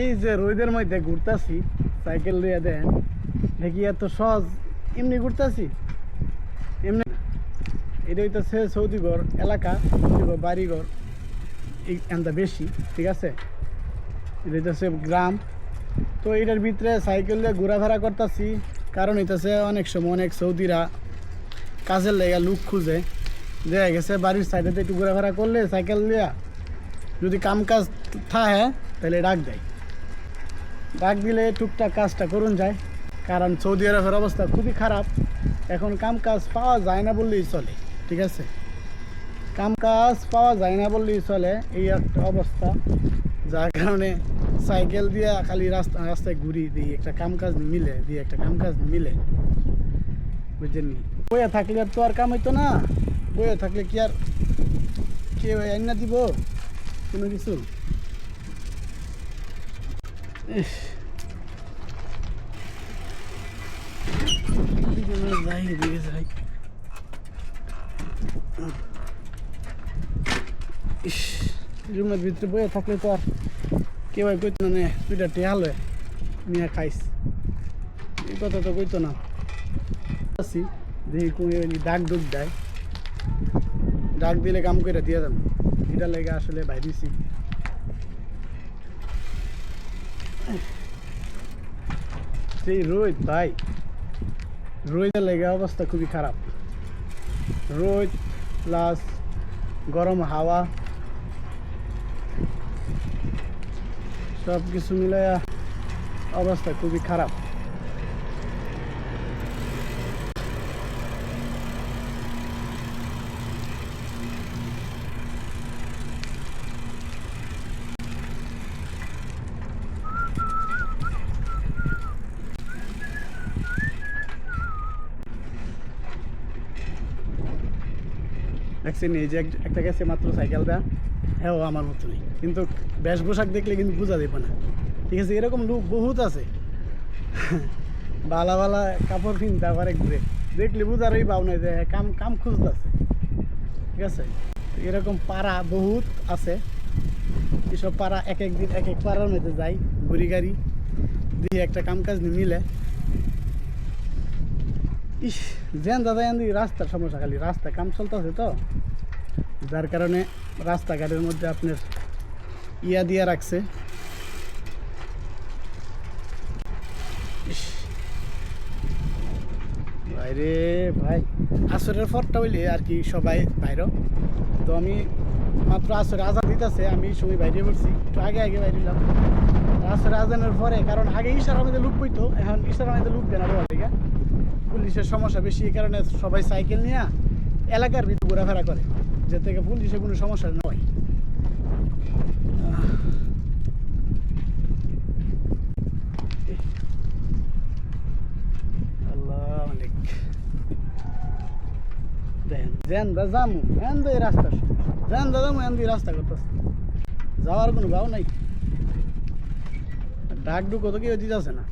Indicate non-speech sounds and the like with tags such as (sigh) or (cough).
এই যে রোদের মধ্যে ঘুরতাছি সাইকেল লইয়া দেন, দেখি এত সহজ, এমনি ঘুরতাছি? এমনি। এটা হইতেছে সৌদিগড় এলাকা, সৌদিগড় বাড়িঘর এনটা বেশি, ঠিক আছে? এটা হইতেছে গ্রাম। তো এটার ভিতরে সাইকেল দিয়ে ঘোরাফেরা করতেছি, কারণ হইতেছে অনেক সময় অনেক সৌদিরা কাজের লেগে লুক খুঁজে। দেখা গেছে বাড়ির সাইডে একটু ঘোরাফেরা করলে সাইকেল দিয়া যদি কাম কাজ থাকে, তাহলে ডাক দেয়। ডাক দিলে টুকটাক কাজটা করুন যায়। কারণ সৌদি আরবের অবস্থা খুবই খারাপ। এখন কাম কাজ পাওয়া যায় না বললেই চলে, ঠিক আছে? কাম কাজ পাওয়া যায় না বললেই চলে এই একটা অবস্থা। যার কারণে সাইকেল দিয়ে খালি রাস্তা, রাস্তায় ঘুরি দিই একটা কাম কাজ মিলে, দিয়ে একটা কাম কাজ মিলে। বুঝছেন নি? বইয়া থাকলে আর তো আর কাম হইতো না। বইয়া থাকলে কি আর কেউ আইনা দিব? কোনো কিছু ইস। এদিকে না যাই এদিকে যাই ইস রুমের ভিতরে বইয়া থাকলে তো আর কেউ কইতো না দুইটা টেহাল নিয়ে খাইস। এই কথা তো কইতো না। আছি দেখি কোন ডাক ডুক দেয়। ডাক দিলে কাম করে দিয়ে যাব। এটা লেগে আসলে বাইরেছি সেই রোদ ভাই। রোদের লেগে অবস্থা খুবই খারাপ। রোদ প্লাস গরম হাওয়া সব কিছু মিলে অবস্থা খুবই খারাপ। দেখছেন এই যে এক- একটা গেছে মাত্র সাইকেলটা হ্যাঁ ও আমার মতো নেই। কিন্তু বেশ পোশাক দেখলে কিন্তু বোঝা দেবে না। ঠিক আছে, এরকম লোক বহুত আছে। (laughs) বালা বালা কাপড় কিনতে আবার ঘুরে দেখলে বুঝারই পাও না যে কাম কাম কাম খুঁজতেছে ঠিক আছে? এরকম পাড়া বহুত আছে। এসব পাড়া এক এক দিন এক এক পাড়ার মধ্যে যাই, ঘুরি গাড়ি, দিয়ে একটা কাম কাজ নিয়ে মিলে। ইস জেন দাদা এন্দি রাস্তার সমস্যা, খালি রাস্তা কাম চলতেছে তো। যার কারণে রাস্তাঘাটের মধ্যে আপনার ইয়া দিয়া রাখছে। ভাইরে ভাই আসরের পরটা হইলে আর কি সবাই বাইর। তো আমি মাত্র আসরে আজান দিতেছে, আমি সময় বাইরে পড়ছি, একটু আগে আগে বাইরিলাম আসরে আজানের পরে, কারণ আগে ইশারা মধ্যে লুক বইতো এখন ইশারা মধ্যে লুক দেয় না ঠিক পুলিশের সমস্যা বেশি এই কারণে সবাই সাইকেল নিয়ে এলাকার ভিতরে ঘোরাফেরা করে, যে থেকে পুলিশের কোনো সমস্যা নয়। দা এন রাস্তা এন দিয়ে রাস্তা যাওয়ার কোনো ভাও নাই। ডাক ডুকো তো কেউ দিতেছে না।